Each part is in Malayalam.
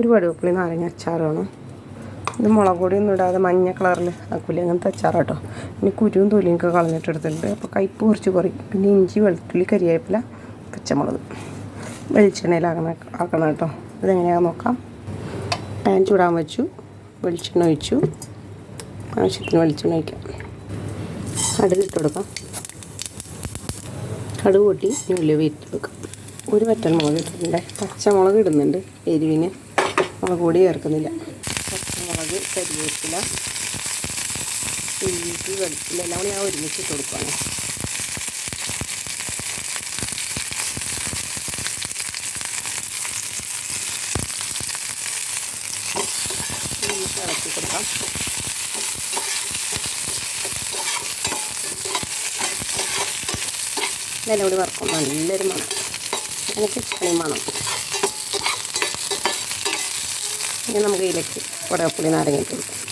ഒരു വടുവപ്പുളി നാരങ്ങ അച്ചാറാണ് ഇത് മുളക് പൊടിയൊന്നും ഇടാതെ മഞ്ഞ കളറിൽ ആക്കൂലി? അങ്ങനത്തെ അച്ചാറാട്ടോ. പിന്നെ കുരുവും തൊലിയും ഒക്കെ കളഞ്ഞിട്ടെടുത്തിട്ടുണ്ട്. അപ്പോൾ കയ്പ്പ് കുറച്ച് കുറയും. പിന്നെ ഇഞ്ചി വെളുത്തുള്ളി കരിവേപ്പില പച്ചമുളക്. വെളിച്ചെണ്ണയിലാകണ ആക്കണം കേട്ടോ. ഇതെങ്ങനെയാണെന്ന് നോക്കാം. പാൻ ചൂടാൻ വെച്ചു. വെളിച്ചെണ്ണ ഒഴിച്ചു. ആവശ്യത്തിന് വെളിച്ചെണ്ണ ഒഴിക്കാം. കടുക് ഇട്ട് കൊടുക്കാം. കടുക് കൂട്ടി ഉള്ളി വീട്ടിൽ വെക്കാം ഒരു വറ്റൽ മുളക് ഇട്ടിട്ടുണ്ട്. പച്ചമുളക് ഇടുന്നുണ്ട് എരിവിന്. മുളക് കൂടി ചേർക്കുന്നില്ല. പച്ചമുളക് കരിവേപ്പില ഇഞ്ചി വെളുപ്പില എല്ലാം കൂടി ഞാൻ ഒരുമിച്ച് കൊടുക്കുകയാണ് നമുക്ക് ഇളക്കി കൊടുക്കാം. ഇതെല്ലാം കൂടി വറക്കും നല്ലൊരു മണം. എനിക്ക് ഇഷ്ടം മണം. ഇനി നമുക്ക് ഇതിലേക്ക് കുടവപ്പുളി നാരങ്ങ ഇട്ട് കൊടുക്കാം.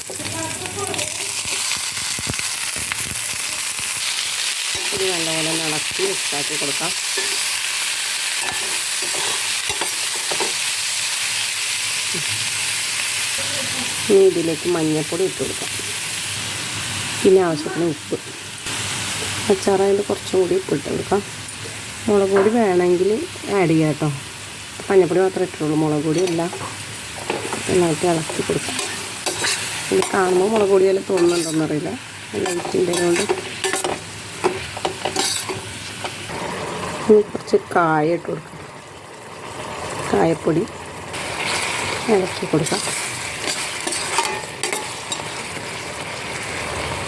നല്ലപോലെ ഇളക്കി മിക്സാക്കി കൊടുക്കാം. ഇനി ഇതിലേക്ക് മഞ്ഞൾപ്പൊടി ഇട്ട് കൊടുക്കാം. പിന്നെ ആവശ്യത്തിന് ഉപ്പ്. അച്ചാറായതിൽ കുറച്ചും കൂടി ഉപ്പ് ഇട്ട് കൊടുക്കാം. മുളക് പൊടി വേണമെങ്കിൽ ആഡ് ചെയ്യാം കേട്ടോ. മഞ്ഞൾപ്പൊടി മാത്രമേ ഇട്ടുള്ളൂ. മുളക് പൊടി എല്ലാം നന്നായിട്ട് ഇളക്കി കൊടുക്കാം. ഇത് കാണുമ്പോൾ മുളക് പൊടി തോന്നുന്നുണ്ടോന്നറിയില്ല. ലൈറ്റിന്റെ കൊണ്ട് ഇനി കുറച്ച് കായ ഇട്ട് കൊടുക്കാം. കായപ്പൊടി ഇളക്കി കൊടുക്കാം.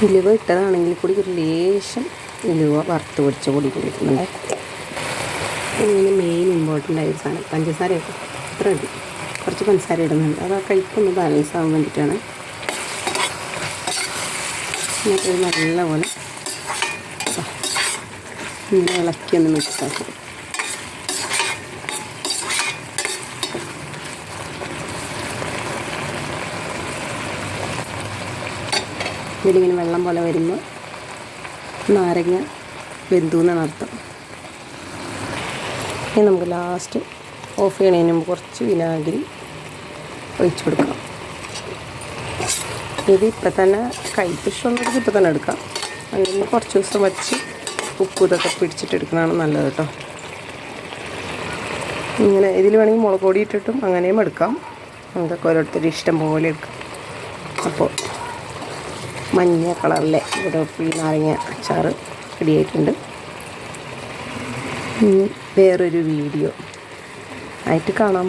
ഇലുവ ഇട്ടതാണെങ്കിൽ കൂടി ഒരു ലേശം ഇലുവ വറുത്ത് പൊടിച്ച പൊടി കൊടുക്കുന്നുണ്ട് ഇങ്ങനെ മെയിൻ ഇമ്പോർട്ടന്റ് ആയ സാധനം. പഞ്ചസാരയൊക്കെ അത്ര മതി. കുറച്ച് പഞ്ചസാര ഇടുന്നുണ്ട്. അത് ആ കഴിക്കൊന്ന് ബാലൻസ് ആവാൻ വേണ്ടിയിട്ടാണ് എന്നിട്ട് നല്ലപോലെ ഇളക്കി ഒന്ന് മിക്സ് ആക്കും. ഇതിലിങ്ങനെ വെള്ളം പോലെ വരുമ്പോൾ നാരങ്ങ വെന്തു എന്നാണ് അർത്ഥം. ഇനി നമുക്ക് ലാസ്റ്റ് ഓഫ് ചെയ്യണതിന് മുമ്പ് കുറച്ച് വിനാഗിരി ഒഴിച്ചു കൊടുക്കാം. ഇത് ഇപ്പം തന്നെ കൈപ്പിഷ്ടമുള്ളവർക്ക് ഇപ്പം തന്നെ എടുക്കാം. അല്ലെങ്കിൽ കുറച്ച് ദിവസം വച്ച് ഉപ്പ് ഇതൊക്കെ പിടിച്ചിട്ട് എടുക്കുന്നതാണ് നല്ലത് കേട്ടോ. ഇങ്ങനെ ഇതിൽ വേണമെങ്കിൽ മുളക് പൊടി ഇട്ടിട്ടും അങ്ങനെയും എടുക്കാം. നമുക്കൊക്കെ ഓരോരുത്തർ ഇഷ്ടം പോലെ എടുക്കാം. അപ്പോൾ മഞ്ഞ കളറിലെ ഇവിടെ പുളി നാരങ്ങ അച്ചാർ റെഡിയായിട്ടുണ്ട് വേറൊരു വീഡിയോ ആയിട്ട് കാണാം.